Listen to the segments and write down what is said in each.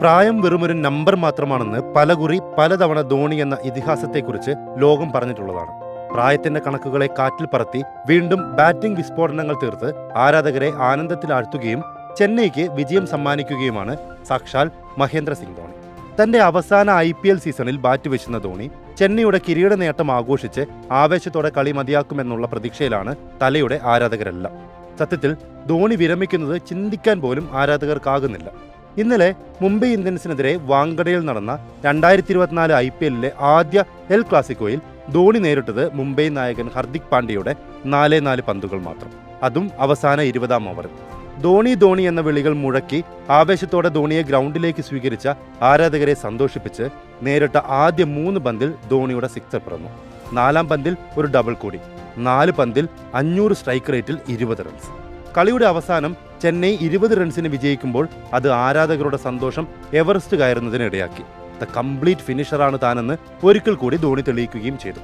പ്രായം വെറുമൊരു നമ്പർ മാത്രമാണെന്ന് പലകുറി പലതവണ ധോണി എന്ന ഇതിഹാസത്തെക്കുറിച്ച് ലോകം പറഞ്ഞിട്ടുള്ളതാണ്. പ്രായത്തിന്റെ കണക്കുകളെ കാറ്റിൽ പറത്തി വീണ്ടും ബാറ്റിംഗ് വിസ്ഫോടനങ്ങൾ തീർത്ത് ആരാധകരെ ആനന്ദത്തിലാഴ്ത്തുകയും ചെന്നൈക്ക് വിജയം സമ്മാനിക്കുകയുമാണ് സാക്ഷാൽ മഹേന്ദ്ര സിംഗ് ധോണി. തന്റെ അവസാന ഐ പി എൽ സീസണിൽ ബാറ്റ് വീശുന്ന ധോണി ചെന്നൈയുടെ കിരീട നേട്ടം ആഘോഷിച്ച് ആവേശത്തോടെ കളി മതിയാക്കുമെന്നുള്ള പ്രതീക്ഷയിലാണ് തലയുടെ ആരാധകരെല്ലാം. സത്യത്തിൽ ധോണി വിരമിക്കുന്നത് ചിന്തിക്കാൻ പോലും ആരാധകർക്കാകുന്നില്ല. ഇന്നലെ മുംബൈ ഇന്ത്യൻസിനെതിരെ വാങ്കടയിൽ നടന്ന രണ്ടായിരത്തി ഇരുപത്തിനാല് ഐ പി എല്ലിലെ ആദ്യ എൽ ക്ലാസിക്കോയിൽ ധോണി നേരിട്ടത് മുംബൈ നായകൻ ഹർദിക് പാണ്ഡ്യയുടെ നാലേ നാല് പന്തുകൾ മാത്രം. അതും അവസാന ഇരുപതാം ഓവറിൽ. ധോണി ധോണി എന്ന വിളികൾ മുഴക്കി ആവേശത്തോടെ ധോണിയെ ഗ്രൗണ്ടിലേക്ക് സ്വീകരിച്ച ആരാധകരെ സന്തോഷിപ്പിച്ച് നേരിട്ട ആദ്യ മൂന്ന് പന്തിൽ ധോണിയുടെ സിക്സർ പിറന്നു. നാലാം പന്തിൽ ഒരു ഡബിൾ കൂടി. നാല് പന്തിൽ അഞ്ഞൂറ് സ്ട്രൈക്ക് റേറ്റിൽ ഇരുപത് റൺസ്. കളിയുടെ അവസാനം ചെന്നൈ ഇരുപത് റൺസിന് വിജയിക്കുമ്പോൾ അത് ആരാധകരുടെ സന്തോഷം എവറസ്റ്റ് കയറുന്നതിന് ഇടയാക്കി ദ കംപ്ലീറ്റ് ഫിനിഷറാണ് താനെന്ന് ഒരിക്കൽ കൂടി ധോണി തെളിയിക്കുകയും ചെയ്തു.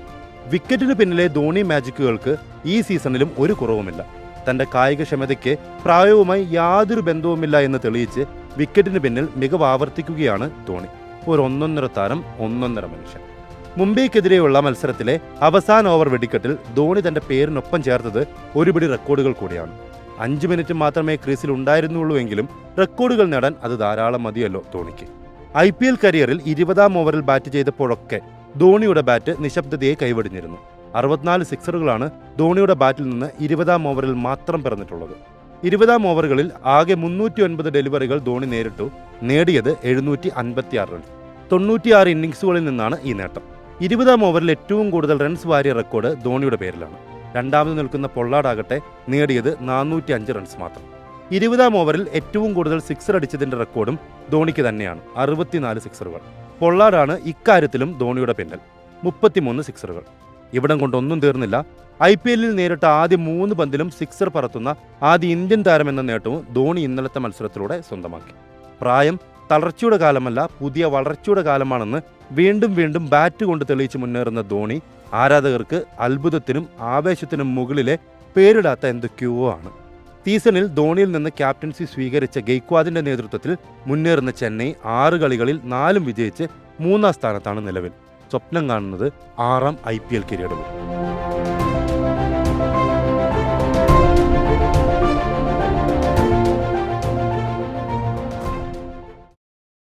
വിക്കറ്റിന് പിന്നിലെ ധോണി മാജിക്കുകൾക്ക് ഈ സീസണിലും ഒരു കുറവുമില്ല. തന്റെ കായികക്ഷമതയ്ക്ക് പ്രായവുമായി യാതൊരു ബന്ധവുമില്ല എന്ന് തെളിയിച്ച് വിക്കറ്റിന് പിന്നിൽ മികവ് ആവർത്തിക്കുകയാണ് ധോണി. ഒരു ഒന്നൊന്നര താരം ഒന്നൊന്നര മനുഷ്യൻ. മുംബൈക്കെതിരെയുള്ള മത്സരത്തിലെ അവസാന ഓവർ വെടിക്കെട്ടിൽ ധോണി തന്റെ പേരിനൊപ്പം ചേർത്തത് ഒരുപിടി റെക്കോർഡുകൾ കൂടിയാണ്. അഞ്ച് മിനിറ്റ് മാത്രമേ ക്രീസിൽ ഉണ്ടായിരുന്നുള്ളൂ എങ്കിലും റെക്കോർഡുകൾ നേടാൻ അത് ധാരാളം മതിയല്ലോ ധോണിക്ക്. ഐ പി എൽ കരിയറിൽ ഇരുപതാം ഓവറിൽ ബാറ്റ് ചെയ്തപ്പോഴൊക്കെ ധോണിയുടെ ബാറ്റ് നിശബ്ദതയെ കൈവടിഞ്ഞിരുന്നു. അറുപത്തിനാല് സിക്സറുകളാണ് ധോണിയുടെ ബാറ്റിൽ നിന്ന് ഇരുപതാം ഓവറിൽ മാത്രം പിറന്നിട്ടുള്ളത്. ഇരുപതാം ഓവറുകളിൽ ആകെ മുന്നൂറ്റി ഒൻപത് ഡെലിവറികൾ ധോണി നേരിട്ടു. നേടിയത് എഴുന്നൂറ്റി അൻപത്തിയാറ് റൺസ്. തൊണ്ണൂറ്റിയാറ് ഇന്നിംഗ്സുകളിൽ നിന്നാണ് ഈ നേട്ടം. ഇരുപതാം ഓവറിൽ ഏറ്റവും കൂടുതൽ റൺസ് വാരിയ റെക്കോർഡ് ധോണിയുടെ പേരിലാണ്. രണ്ടാമത് നിൽക്കുന്ന പൊള്ളാടാകട്ടെ നേടിയത് നാനൂറ്റി അഞ്ച് റൺസ് മാത്രം. ഇരുപതാം ഓവറിൽ ഏറ്റവും കൂടുതൽ സിക്സർ അടിച്ചതിന്റെ റെക്കോർഡും ധോണിക്ക് തന്നെയാണ് അറുപത്തിനാല് സിക്സറുകൾ പൊള്ളാടാണ് ഇക്കാര്യത്തിലും ധോണിയുടെ പിന്നൽ മുപ്പത്തിമൂന്ന് സിക്സറുകൾ ഇവിടം കൊണ്ടൊന്നും തീർന്നില്ല. ഐ പി എല്ലിൽ നേരിട്ട ആദ്യ മൂന്ന് പന്തിലും സിക്സർ പറത്തുന്ന ആദ്യ ഇന്ത്യൻ താരം എന്ന നേട്ടവും ധോണി ഇന്നലത്തെ മത്സരത്തിലൂടെ സ്വന്തമാക്കി. പ്രായം തളർച്ചയുടെ കാലമല്ല പുതിയ വളർച്ചയുടെ കാലമാണെന്ന് വീണ്ടും വീണ്ടും ബാറ്റ് കൊണ്ട് തെളിയിച്ച് മുന്നേറുന്ന ധോണി ആരാധകർക്ക് അത്ഭുതത്തിനും ആവേശത്തിനും മുകളിലെ പേരിടാത്ത എന്തൊക്കെയോ ആണ്. സീസണിൽ ധോണിയിൽ നിന്ന് ക്യാപ്റ്റൻസി സ്വീകരിച്ച ഗെയ്ക്വാദിന്റെ നേതൃത്വത്തിൽ മുന്നേറുന്ന ചെന്നൈ ആറ് കളികളിൽ നാലും വിജയിച്ച് മൂന്നാം സ്ഥാനത്താണ് നിലവിൽ. സ്വപ്നം കാണുന്നത് ആറാം ഐ പി എൽ കിരീടവും.